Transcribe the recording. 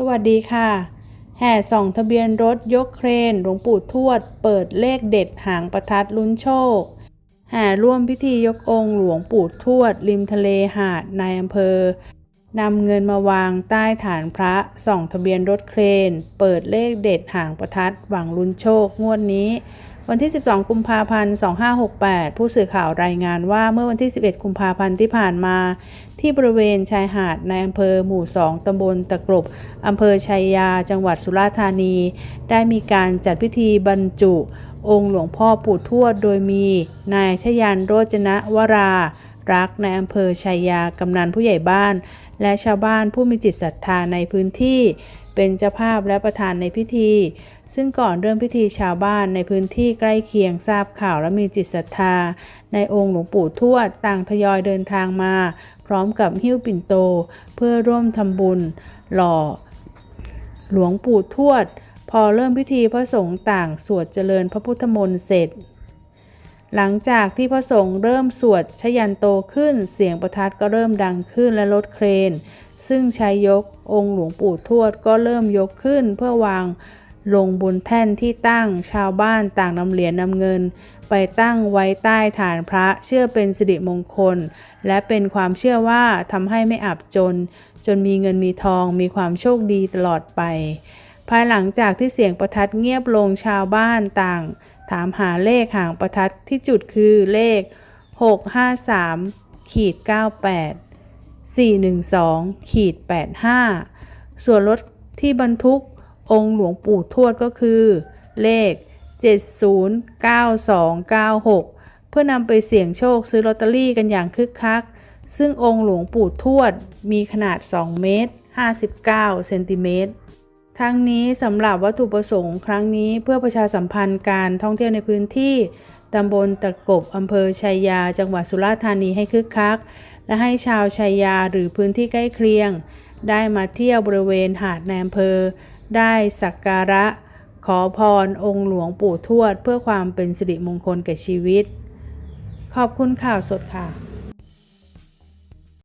สวัสดีค่ะ แห่ส่องทะเบียนรถยกเครน หลวงปู่ทวด เปิดเลขเด็ดหางประทัดลุ้นโชค แห่ร่วมพิธียกองค์หลวงปู่ทวด ริมทะเลหาดในอำเภอนำเงินมาวางใต้ฐานพระส่องทะเบียนรถเครน เปิดเลขเด็ดหางประทัดหวังลุ้นโชคงวดนี้ วันที่ 12 กุมภาพันธ์ 2568 ผู้สื่อข่าวรายงานว่าเมื่อวันที่ 11 กุมภาพันธ์ที่ผ่านมา ที่บริเวณชายหาดในอำเภอหมู่ 2 ตำบลตะกรบอำเภอชัยยา จังหวัดสุราษฎร์ธานี ได้มีการจัดพิธีบรรจุ องค์หลวงพ่อปู่ทวดโดยมีนายชยันโรจนะวรารักในอำเภอชัยยากำนันผู้ใหญ่บ้าน และชาวบ้านผู้มีจิตศรัทธาในพื้นที่ เป็นเจ้าภาพและประธานในพิธี ซึ่งก่อนเริ่มพิธีชาวบ้านในพื้นที่ใกล้เคียงทราบข่าวและมีจิตศรัทธา ในองค์หลวงปู่ทวดต่างทยอยเดินทางมา พร้อมกับหิ้วปิ่นโต เพื่อร่วมทำบุญ หล่อ หลวงปู่ทวด พอเริ่มพิธีพระสงฆ์ต่างสวดเจริญพระพุทธมนต์เสร็จ หลังจากที่พระสงฆ์เริ่มสวดชยันโตขึ้น เสียงประทัดก็เริ่มดังขึ้นและลดเครน ซึ่งชายยกองค์หลวงปู่ทวดก็เริ่มยกขึ้นเพื่อวางลงบนแท่นที่ตั้งชาวบ้านต่างนำเหรียญนำเงิน ไปตั้งไว้ใต้ฐานพระเชื่อเป็นสิริมงคล และเป็นความเชื่อว่าทำให้ไม่อับจน จนมีเงินมีทองมีความโชคดีตลอดไป ภายหลังจากที่เสียงประทัดเงียบลงชาวบ้านต่าง ถามหาเลขหางประทัดที่จุดคือเลข 653ขีด98 412ขีด85 ส่วนรถที่บรรทุกองค์หลวงปู่ทวดก็คือ เลข 709296 เพื่อนำไปเสี่ยงโชคซื้อลอตเตอรี่กันอย่างคึกคัก ซึ่งองค์หลวงปู่ทวดมีขนาด 2 เมตร 59 เซนติเมตร ทั้งนี้สำหรับวัตถุประสงค์ครั้งนี้เพื่อประชาสัมพันธ์การท่องเที่ยวในพื้นที่ตำบลตะกบอำเภอชัยยา จังหวัดสุราษฎร์ธานีให้คึกคัก และให้ชาวชัยยาหรือพื้นที่ใกล้เคียง ได้มาเที่ยวบริเวณหาดในอำเภอ ได้สักการะ ขอพรองค์หลวงปู่ทวด เพื่อความเป็นสิริมงคลแก่ชีวิต ขอบคุณข่าวสดค่ะ